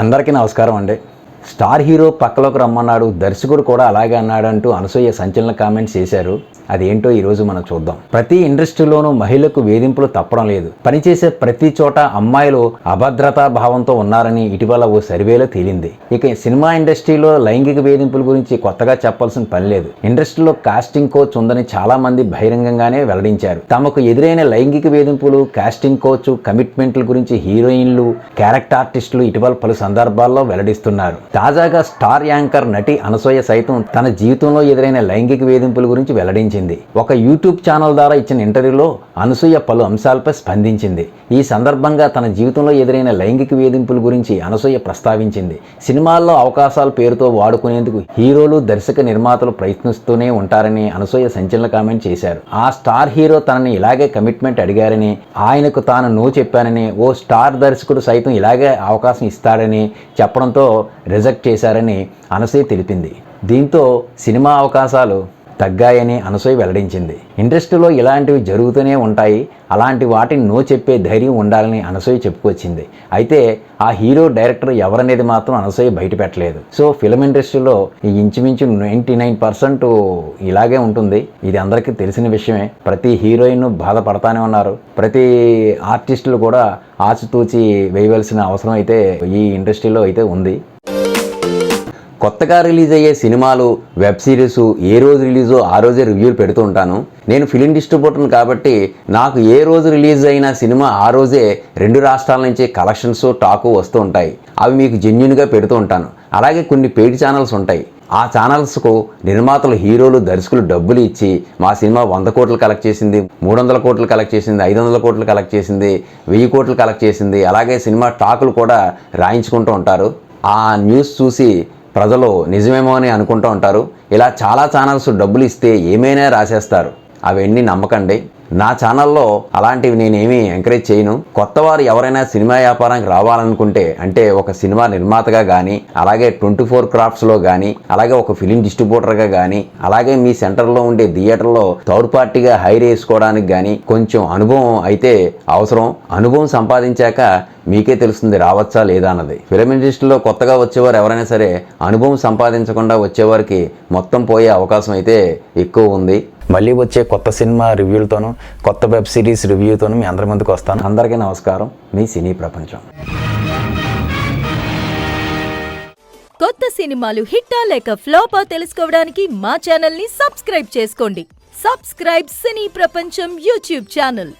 అందరికీ నమస్కారం అండి. స్టార్ హీరో పక్కలోకి రమ్మన్నాడు దర్శకుడు కూడా అలాగే అన్నాడంటూ అనసూయ సంచలన కామెంట్స్ చేశారు. అదేంటో ఈరోజు మనం చూద్దాం. ప్రతి ఇండస్ట్రీలోనూ మహిళలకు వేధింపులు తప్పడం లేదు. పనిచేసే ప్రతి చోట అమ్మాయిలు అభద్రతా భావంతో ఉన్నారని ఇటీవల ఓ సర్వేలో తేలింది. ఇక సినిమా ఇండస్ట్రీలో లైంగిక వేధింపుల గురించి కొత్తగా చెప్పాల్సిన పని లేదు. ఇండస్ట్రీలో కాస్టింగ్ కోచ్ ఉందని చాలా మంది బహిరంగంగానే వెల్లడించారు. తమకు ఎదురైన లైంగిక వేధింపులు కాస్టింగ్ కోచ్ కమిట్మెంట్ల గురించి హీరోయిన్లు క్యారెక్టర్ ఆర్టిస్టులు ఇటీవల పలు సందర్భాల్లో వెల్లడిస్తున్నారు. తాజాగా స్టార్ యాంకర్ నటి అనసూయ సైతం తన జీవితంలో ఎదురైన లైంగిక వేధింపుల గురించి వెల్లడించారు. వెల్లడించింది ఒక యూట్యూబ్ ఛానల్ ద్వారా ఇచ్చిన ఇంటర్వ్యూలో అనసూయ పలు అంశాలపై స్పందించింది. ఈ సందర్భంగా తన జీవితంలో ఎదురైన లైంగిక వేధింపుల గురించి అనసూయ ప్రస్తావించింది. సినిమాల్లో అవకాశాల పేరుతో వాడుకునేందుకు హీరోలు దర్శక నిర్మాతలు ప్రయత్నిస్తూనే ఉంటారని అనసూయ సంచలన కామెంట్ చేశారు. ఆ స్టార్ హీరో తనని ఇలాగే కమిట్మెంట్ అడిగారని ఆయనకు తాను నో చెప్పానని ఓ స్టార్ దర్శకుడు సైతం ఇలాగే అవకాశం ఇస్తాడని చెప్పడంతో రిజెక్ట్ చేశారని అనసూయ తెలిపింది. దీంతో సినిమా అవకాశాలు తగ్గాయని అనసూయ వెల్లడించింది. ఇండస్ట్రీలో ఇలాంటివి జరుగుతూనే ఉంటాయి. అలాంటి వాటిని నో చెప్పే ధైర్యం ఉండాలని అనసూయ చెప్పుకొచ్చింది. అయితే ఆ హీరో డైరెక్టర్ ఎవరనేది మాత్రం అనసూయ బయటపెట్టలేదు సో ఫిలిం ఇండస్ట్రీలో ఈ ఇంచుమించు నైంటీ నైన్ పర్సెంట్ ఇలాగే ఉంటుంది. ఇది అందరికీ తెలిసిన విషయమే. ప్రతి హీరోయిన్ బాధపడతానే ఉన్నారు. ప్రతి ఆర్టిస్టులు కూడా ఆచితూచి వేయవలసిన అవసరం అయితే ఈ ఇండస్ట్రీలో అయితే ఉంది. కొత్తగా రిలీజ్ అయ్యే సినిమాలు వెబ్ సిరీస్ ఏ రోజు రిలీజో ఆ రోజే రివ్యూలు పెడుతూ ఉంటాను. నేను ఫిలిం డిస్ట్రిబ్యూటర్ని కాబట్టి నాకు ఏ రోజు రిలీజ్ అయిన సినిమా ఆ రోజే రెండు రాష్ట్రాల నుంచి కలెక్షన్స్ టాకు వస్తూ ఉంటాయి. అవి మీకు జెన్యున్గా పెడుతూ ఉంటాను. అలాగే కొన్ని పెయిడ్ ఛానల్స్ ఉంటాయి. ఆ ఛానల్స్కు నిర్మాతలు హీరోలు దర్శకులు డబ్బులు ఇచ్చి మా సినిమా వంద కోట్లు కలెక్ట్ చేసింది మూడు వందల కోట్లు కలెక్ట్ చేసింది ఐదు వందల కోట్లు కలెక్ట్ చేసింది వెయ్యి కోట్లు కలెక్ట్ చేసింది అలాగే సినిమా టాకులు కూడా రాయించుకుంటూ ఉంటారు. ఆ న్యూస్ చూసి ప్రజలు నిజమేమో అని అనుకుంటూ ఉంటారు. ఇలా చాలా ఛానల్స్ డబ్బులు ఇస్తే ఏమైనా రాసేస్తారు. అవన్నీ నమ్మకండి. నా ఛానల్లో అలాంటివి నేనేమీ ఎంకరేజ్ చేయను. కొత్త వారు ఎవరైనా సినిమా వ్యాపారానికి రావాలనుకుంటే అంటే ఒక సినిమా నిర్మాతగా కానీ అలాగే ట్వంటీ ఫోర్ క్రాఫ్ట్స్లో కానీ అలాగే ఒక ఫిలిం డిస్ట్రిబ్యూటర్గా కానీ అలాగే మీ సెంటర్లో ఉండే థియేటర్లో థర్డ్ పార్టీగా హైర్ వేసుకోవడానికి కానీ కొంచెం అనుభవం అయితే అవసరం. అనుభవం సంపాదించాక మీకే తెలుస్తుంది రావచ్చా లేదా అన్నది. ఫిలిం ఇండస్ట్రీలో కొత్తగా వచ్చేవారు ఎవరైనా సరే అనుభవం సంపాదించకుండా వచ్చేవారికి మొత్తం పోయే అవకాశం అయితే ఎక్కువ ఉంది. మళ్ళీ వచ్చే కొత్త సినిమా రివ్యూలతోనూ కొత్త వెబ్ సిరీస్ రివ్యూతోనూ మీ అందరి ముందుకు వస్తాను. అందరికీ నమస్కారం. మీ సినీ ప్రపంచం. కొత్త సినిమాలు హిట్టా లేక ఫ్లాపా తెలుసుకోవడానికి మా ఛానల్ని సబ్స్క్రైబ్ చేసుకోండి. సబ్స్క్రైబ్ సినీ ప్రపంచం యూట్యూబ్ ఛానల్.